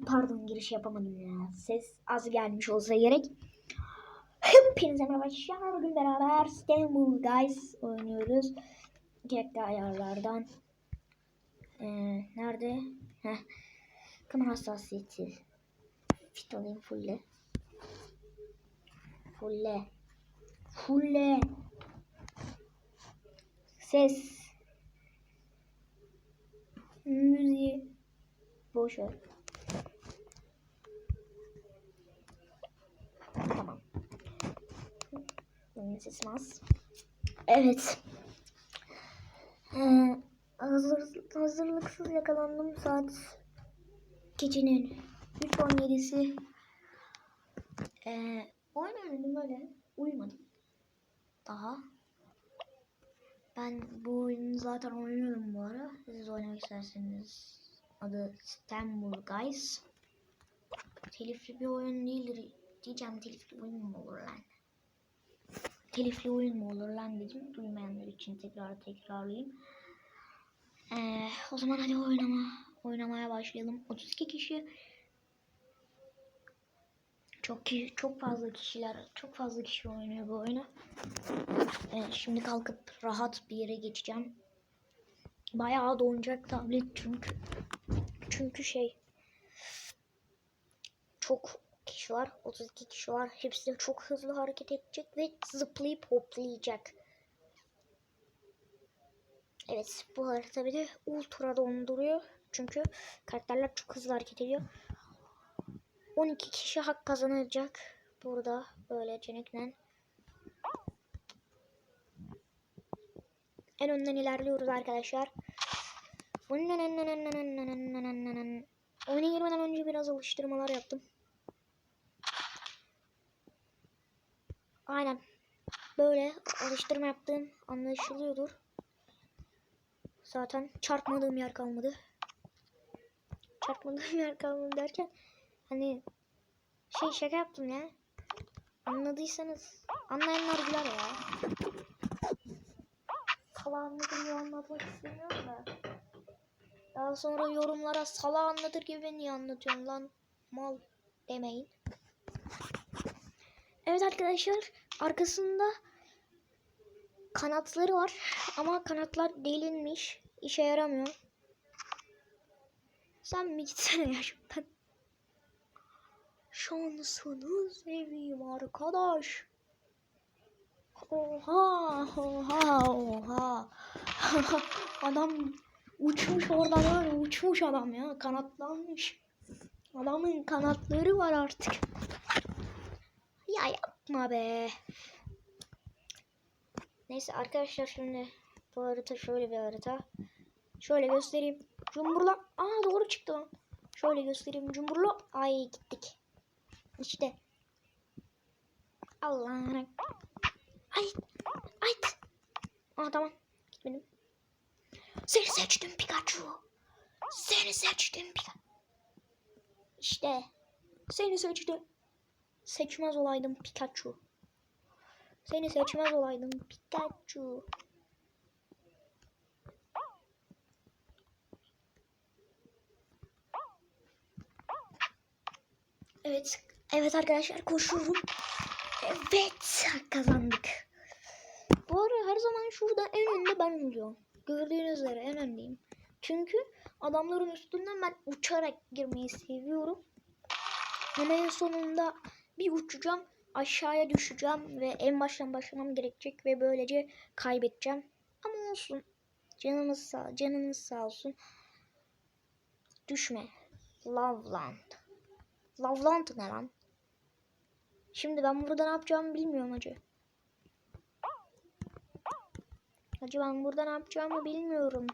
Pardon giriş yapamadım ya. Ses az gelmiş olsa gerek. Hepinize merhaba arkadaşlar. Bugün beraber Istanbul Guys oynuyoruz. Direkt ayarlardan. Ee, nerede? Heh. Kamera hassasiyeti. Fit alayım fulle. Fulle. Fulle. Ses. Müziği. Boş. Tamam. Benim sesim az. Evet. Ee, hazır, hazırlıksız yakalandım saat gecenin 3.17'si. Ee, oynadım böyle. Uyumadım. Daha. Ben bu oyunu zaten oynuyorum bu ara. Siz oynamak isterseniz adı İstanbul Guys. Telifli bir oyun değildir. Diyeceğim telifli oyun mu olur lan? Telifli oyun mu olur lan dedim. Duymayanlar için tekrar tekrarlayayım. Ee, o zaman hadi oynama. Oynamaya başlayalım. 32 kişi. Çok ki çok fazla kişiler, çok fazla kişi oynuyor bu oyunu. Ee, şimdi kalkıp rahat bir yere geçeceğim. Bayağı donacak tablet çünkü. Çünkü şey çok kişi var. 32 kişi var. Hepsi çok hızlı hareket edecek ve zıplayıp hoplayacak. Evet bu harita bir de ultra donduruyor. Çünkü karakterler çok hızlı hareket ediyor. 12 kişi hak kazanacak. Burada böyle cenekle. En önden ilerliyoruz arkadaşlar. Oyuna girmeden önce biraz alıştırmalar yaptım. Aynen. Böyle alıştırma yaptığım anlaşılıyordur. Zaten çarpmadığım yer kalmadı. Çarpmadığım yer kalmadı derken hani şey şaka yaptım ya. Anladıysanız anlayanlar güler ya. Sala anladım diye anlatmak istemiyorum da. Daha sonra yorumlara sala anlatır gibi niye anlatıyorsun lan mal demeyin. Evet arkadaşlar arkasında kanatları var ama kanatlar delinmiş. işe yaramıyor. Sen mi gitsene ya şuradan. Şansını seveyim arkadaş. Oha oha oha. adam uçmuş oradan var uçmuş adam ya kanatlanmış. Adamın kanatları var artık. Ya yapma be. Neyse arkadaşlar şimdi bu harita şöyle bir harita. Şöyle göstereyim. Cumburla. Aa doğru çıktı lan. Şöyle göstereyim. Cumburla. Ay gittik. İşte. Allah'ım. Ay. Ay. Aa tamam. Gitmedim. Seni seçtim Pikachu. Seni seçtim Pikachu. İşte. Seni seçtim. Seçmez olaydım Pikachu. Seni seçmez olaydım Pikachu. Evet. Evet arkadaşlar koşuyorum. Evet kazandık. Bu ara her zaman şurada en önde ben oluyorum. Gördüğünüz üzere en öndeyim. Çünkü adamların üstünden ben uçarak girmeyi seviyorum. Ama en sonunda bir uçacağım aşağıya düşeceğim ve en baştan başlamam gerekecek ve böylece kaybedeceğim. Ama olsun. Canınız sağ, canınız sağ olsun. Düşme. Loveland. Loveland ne lan? Şimdi ben burada ne yapacağımı bilmiyorum hacı. Hacı ben burada ne yapacağımı bilmiyorum.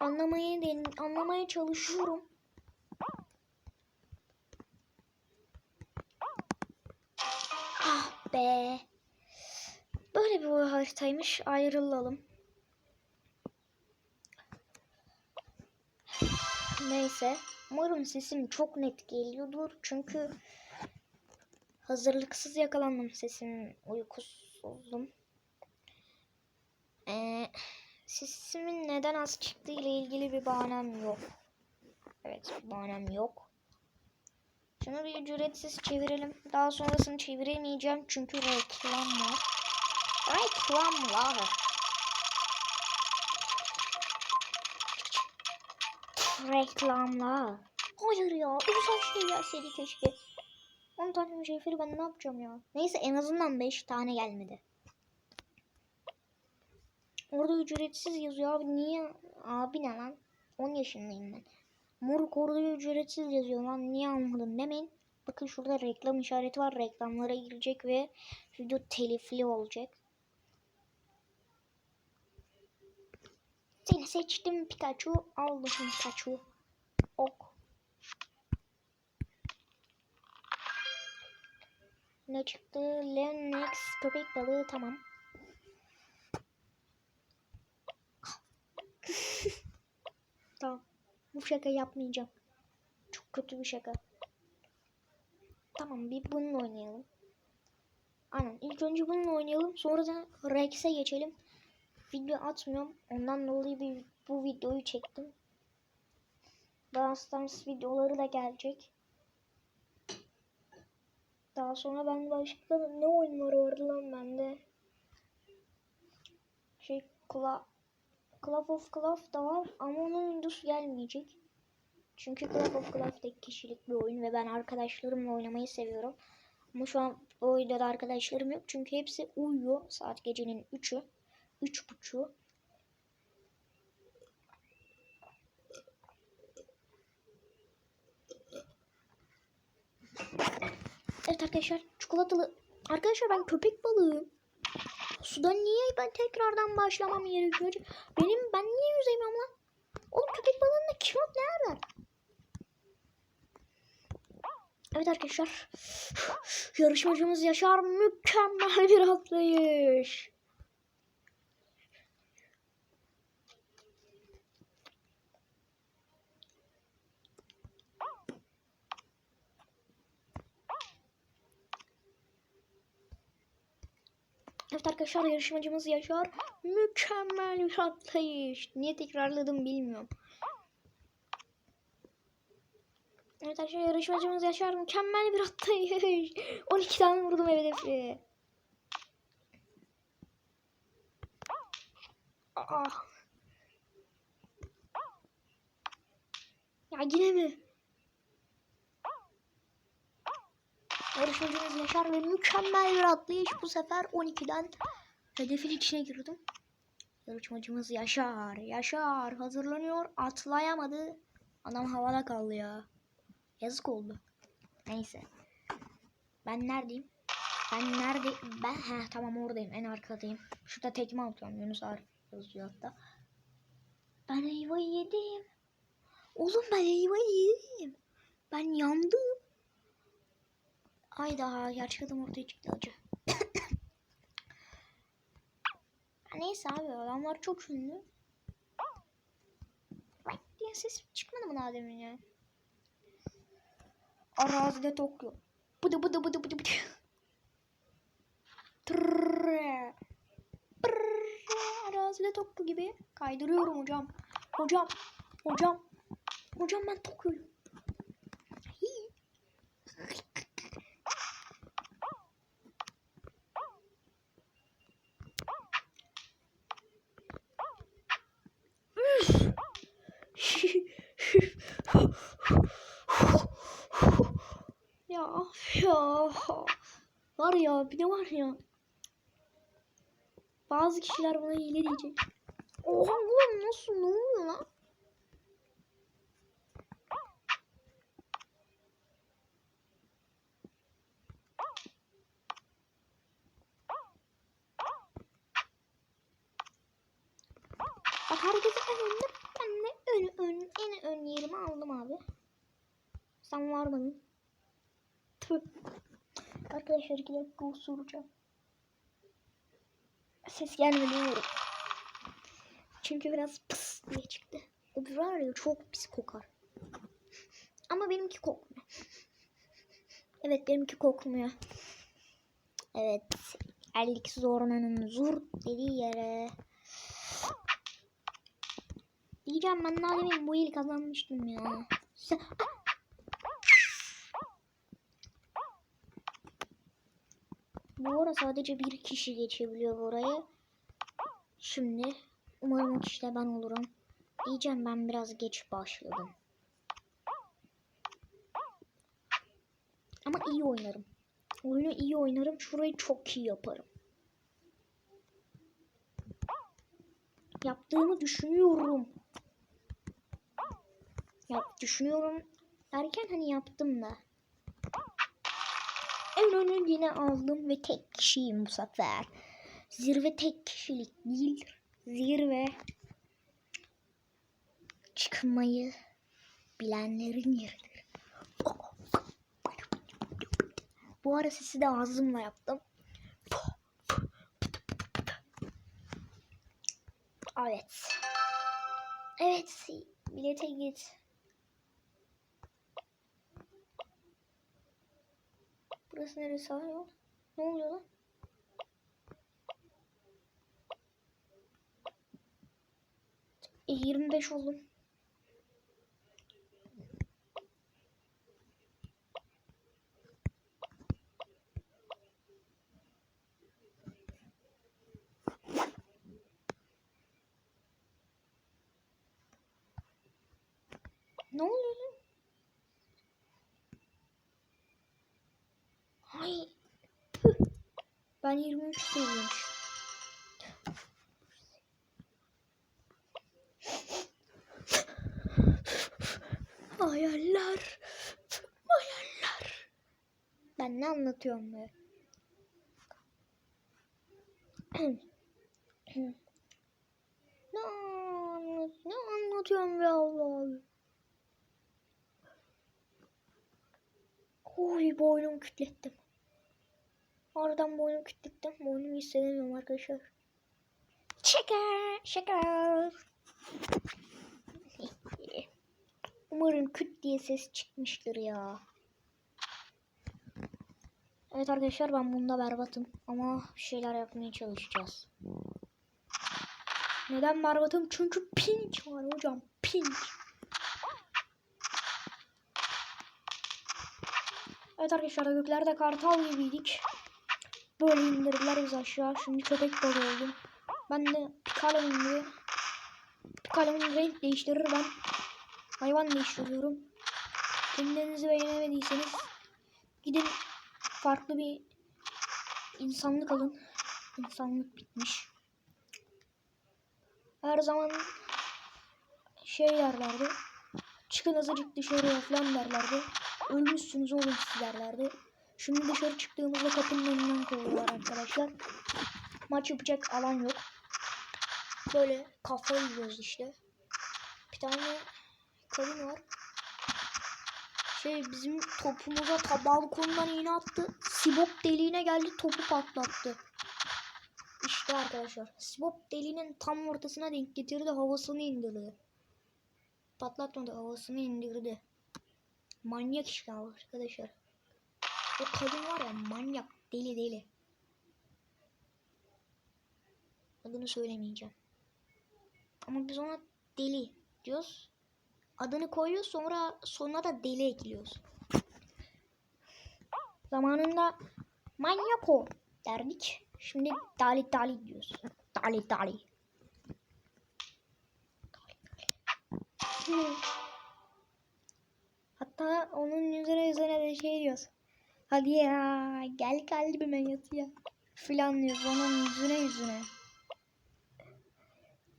Anlamaya den anlamaya çalışıyorum. Ah be. Böyle bir haritaymış. Ayrılalım. Neyse. Umarım sesim çok net geliyordur. Çünkü hazırlıksız yakalandım sesim uykusuzdum. Ee, sesimin neden az çıktığı ile ilgili bir bahanem yok. Evet bir bahanem yok. Şunu bir ücretsiz çevirelim. Daha sonrasını çeviremeyeceğim çünkü reklam var. Reklam var. Reklamlar. Hayır ya. Uzak şey gelseydi keşke. 10 tane mücevheri ben ne yapacağım ya? Neyse en azından 5 tane gelmedi. Orada ücretsiz yazıyor abi. Niye? Abi ne lan? 10 yaşındayım ben. Moruk orada ücretsiz yazıyor lan. Niye almadın demeyin. Bakın şurada reklam işareti var. Reklamlara girecek ve video telifli olacak. Seni seçtim Pikachu. Al bakayım Pikachu. Ok. Ne çıktı? Lennox köpek balığı tamam. tamam. Bu şaka yapmayacağım. Çok kötü bir şaka. Tamam bir bununla oynayalım. Aynen ilk önce bununla oynayalım. Sonra da Rex'e geçelim. Video atmıyorum. Ondan dolayı bir, bu videoyu çektim. Daha Stars videoları da gelecek. Daha sonra ben başka ne oyunlar vardı lan bende? Şey Cla Club of Cloud da var ama onun videosu gelmeyecek. Çünkü Club of Cloud tek kişilik bir oyun ve ben arkadaşlarımla oynamayı seviyorum. Ama şu an bu oyunda da arkadaşlarım yok çünkü hepsi uyuyor saat gecenin 3'ü. Üç buçuğu. Evet arkadaşlar çikolatalı. Arkadaşlar ben köpek balığıyım. Sudan niye ben tekrardan başlamam gerekiyor? Benim ben niye yüzemiyorum lan? Oğlum köpek balığında kilot ne var? Evet arkadaşlar. Yarışmacımız Yaşar mükemmel bir atlayış. Evet arkadaşlar yarışmacımız Yaşar mükemmel bir atlayış. Niye tekrarladım bilmiyorum. Evet arkadaşlar yarışmacımız Yaşar mükemmel bir atlayış. 12 tane vurdum hedefi. Aa. Ya yine mi? Yarışmacımız Yaşar ve mükemmel bir atlayış. Bu sefer 12'den hedefin içine girdim. Yarışmacımız Yaşar. Yaşar hazırlanıyor. Atlayamadı. Adam havada kaldı ya. Yazık oldu. Neyse. Ben neredeyim? Ben nerede? Ben he tamam oradayım. En arkadayım. Şurada tekme atıyorum. Yunus Arif yazıyor hatta. Ben ayvayı yedim. Oğlum ben ayvayı yedim. Ben yandım. Ayda gerçek adam ortaya çıktı acı. Neyse abi adamlar çok ünlü. Diye ses çıkmadı mı daha demin ya? Arazide Tokyo. Bıdı bıdı bıdı bıdı bıdı. Tırrrr. Arazide Tokyo gibi kaydırıyorum hocam. Hocam. Hocam. Hocam ben Tokyo'yum. Hii. ya ya var ya bir de var ya bazı kişiler buna hile diyecek. Oha oğlum nasıl ne oluyor lan? Bak herkes en önde. Ben de ön, ön, en ön yerimi aldım abi. Sen var mı? Tüh. Arkadaşlar iki dakika osuracağım. Ses umarım. Çünkü biraz pıs diye çıktı. O bir var ya çok pis kokar. Ama benimki kokmuyor. Evet benimki kokmuyor. Evet. Erlik Zorna'nın zur dediği yere. Diyeceğim ben daha bu yıl kazanmıştım ya. Sen- Bu ara sadece bir kişi geçebiliyor burayı. Şimdi umarım o kişi de ben olurum. Diyeceğim ben biraz geç başladım. Ama iyi oynarım. Oyunu iyi oynarım. Şurayı çok iyi yaparım. Yaptığımı düşünüyorum. Ya düşünüyorum derken hani yaptım da. En yine aldım ve tek kişiyim bu sefer. Zirve tek kişilik değil. Zirve çıkmayı bilenlerin yeridir. Bu ara sesi de ağzımla yaptım. Evet. Evet. Bilete git. Burası neresi ayol? Ne oluyor lan? E, 25 oldum. Ne oluyor lan? Ay. Tüh. Ben 23 seviyormuş. Hayaller. Hayaller. Ben ne anlatıyorum be? ne, anlat ne anlatıyorum be Allah Allah. Oy boynumu kütlettim. Oradan boynumu kütlettim. Boynumu hissedemiyorum arkadaşlar. Şeker, şeker. Umarım küt diye ses çıkmıştır ya. Evet arkadaşlar ben bunda berbatım. Ama şeyler yapmaya çalışacağız. Neden berbatım? Çünkü pinç var hocam. Pinç. Evet arkadaşlar göklerde kartal gibiydik. Böyle indirdiler biz aşağı. Şimdi köpek balığı oldum. Ben de gibi Picalo'nun renk değiştirir ben. Hayvan değiştiriyorum. Kendinizi beğenemediyseniz gidin farklı bir insanlık alın. İnsanlık bitmiş. Her zaman şey derlerdi. Çıkın azıcık dışarıya falan derlerdi. Ölmüşsünüz oğlum siz derlerdi. Şimdi dışarı çıktığımızda kapının önünden koyuyorlar arkadaşlar. Maç yapacak alan yok. Böyle kafa yiyoruz işte. Bir tane kadın var. Şey bizim topumuza ta balkondan iğne attı. Sibop deliğine geldi topu patlattı. İşte arkadaşlar. Sibop deliğinin tam ortasına denk getirdi havasını indirdi. Patlatmadı havasını indirdi. Manyak işte arkadaşlar. O kadın var ya manyak deli deli. Adını söylemeyeceğim. Ama biz ona deli diyoruz. Adını koyuyoruz sonra sonuna da deli ekliyoruz. Zamanında manyak o derdik. Şimdi dali dali diyoruz. Dali dali. Hatta onun yüzüne yüzüne de şey diyoruz. Hadi ya gel kalbime yat ya. Filan diyoruz onun yüzüne yüzüne.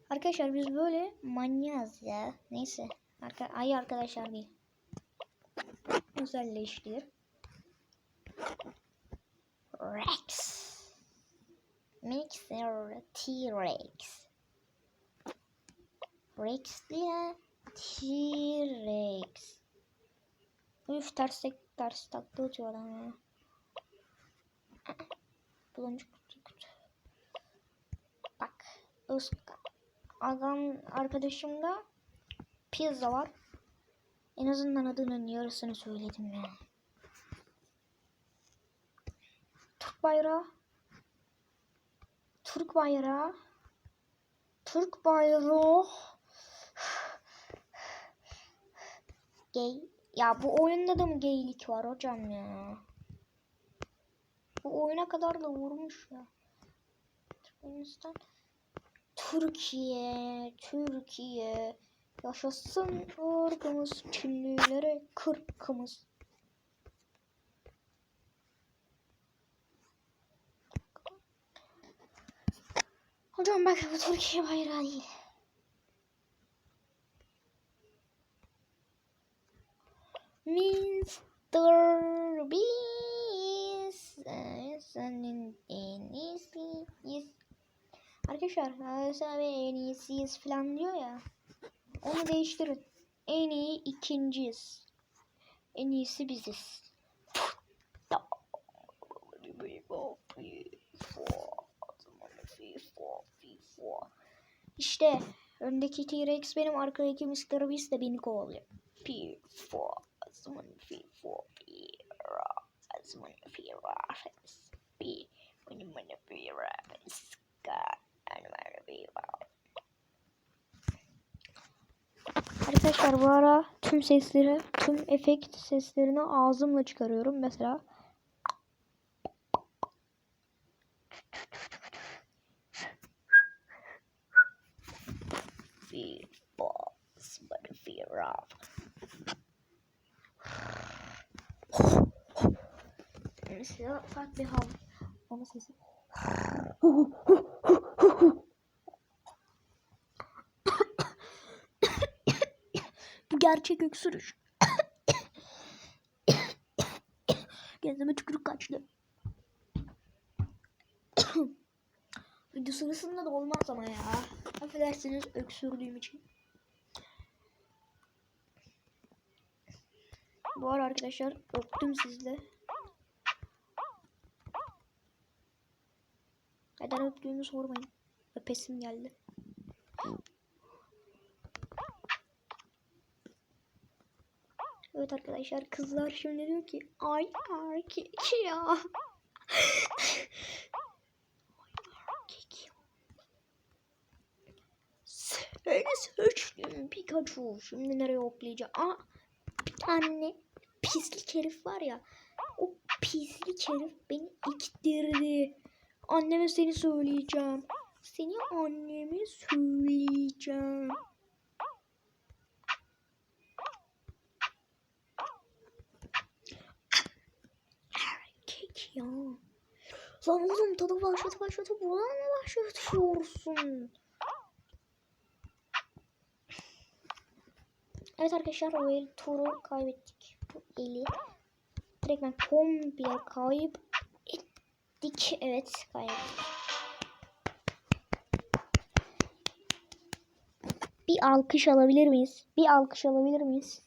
Arkadaşlar biz böyle manyağız ya. Neyse. Arka Ay arkadaşlar değil. Özelleştir. Rex. Mixer T-Rex. Rex diye T-Rex. Üf ters tek ters taktı atıyor adam ya. Buluncuk kutu. Bak. Iska. Arkadaşımda pizza var. En azından adının yarısını söyledim ya. Türk bayrağı. Türk bayrağı. Türk bayrağı. Gay. Ya bu oyunda da mı geylik var hocam ya? Bu oyuna kadar da vurmuş ya. Türkmenistan. Türkiye, Türkiye. Yaşasın ırkımız, Çinlilere kırkımız. Hocam bak bu Türkiye bayrağı değil. Mr. Beast senin en iyisiyiz. Arkadaşlar mesela bir en iyisiyiz falan diyor ya. Onu değiştirin. En iyi ikinciyiz. En iyisi biziz. İşte öndeki T-Rex benim arkadaki Mr. Beast de beni kovalıyor. P4 Azman P4 P Azman P4 P Mani P4 Ska Mani P4 Arkadaşlar bu ara tüm sesleri, tüm efekt seslerini ağzımla çıkarıyorum. Mesela. Mesela ufak bir hav. Hava sesi. Bu gerçek öksürüş. Gözüme tükürük kaçtı. Video sırasında da olmaz ama ya. Affedersiniz öksürdüğüm için. Bu arkadaşlar öptüm sizle. Neden öptüğümü sormayın. Öpesim geldi. Evet arkadaşlar kızlar şimdi diyor ki ay erkek ya. ay erkek ya. Seni seçtim Pikachu. Şimdi nereye oklayacağım? Aa bir tane pislik herif var ya. O pislik herif beni iktirdi. Anneme seni söyleyeceğim. Seni anneme söyleyeceğim. Erkek ya. Lan oğlum tadı başladı başladı. Buradan mı başlatıyorsun? Evet arkadaşlar o el turu kaybettik. Bu eli direkt ben komple kayıp ettik. Evet kaybettik. Bir alkış alabilir miyiz? Bir alkış alabilir miyiz?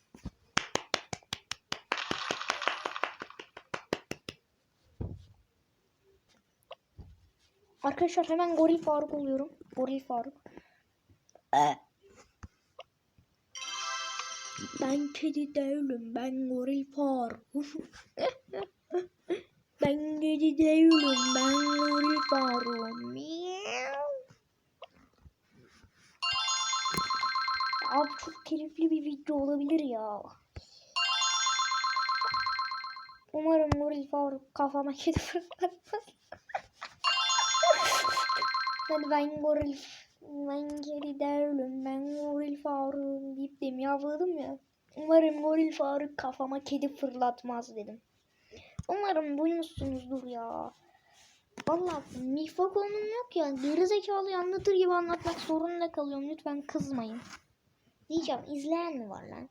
Arkadaşlar hemen Goril Faruk oluyorum. Goril Faruk. Ben kedi değilim. Ben goril Faruk. kedi. Ben Faruk. Miau. Abi çok keyifli bir video olabilir ya. Umarım Goril Faruk kafama kedi fırlatmaz. Hadi ben goril ben geri değilim ben goril Faruk deyip de miyavladım ya. Umarım goril Faruk kafama kedi fırlatmaz dedim. Umarım duymuşsunuzdur ya. Vallahi mikrofon yok ya. Gerizekalı anlatır gibi anlatmak zorunda kalıyorum. Lütfen kızmayın. Diyeceğim izleyen mi var lan?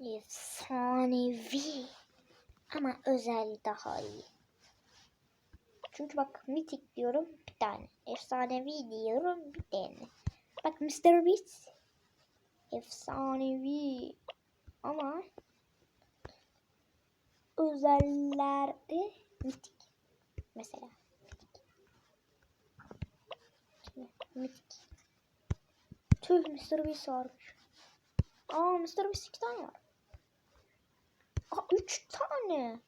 Efsanevi. Ama özel daha iyi. Çünkü bak mitik diyorum bir tane. Efsanevi diyorum bir tane. Bak Mr. Beast. Efsanevi. Ama özellerde mitik. Mesela. Mitik. Mitik. Tüh Mr. Beast varmış. Aa Mr. Beast iki tane var. Aa üç tane.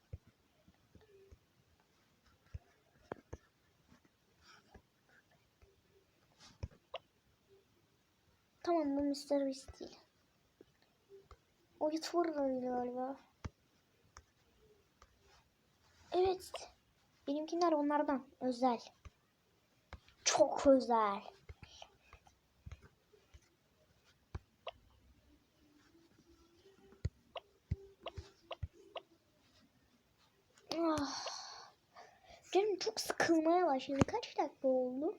Tamam bu Mr. Beast değil. O YouTuber'larıydı galiba. Evet. Benimkiler onlardan. Özel. Çok özel. Ah. Canım çok sıkılmaya başladı. Kaç dakika oldu?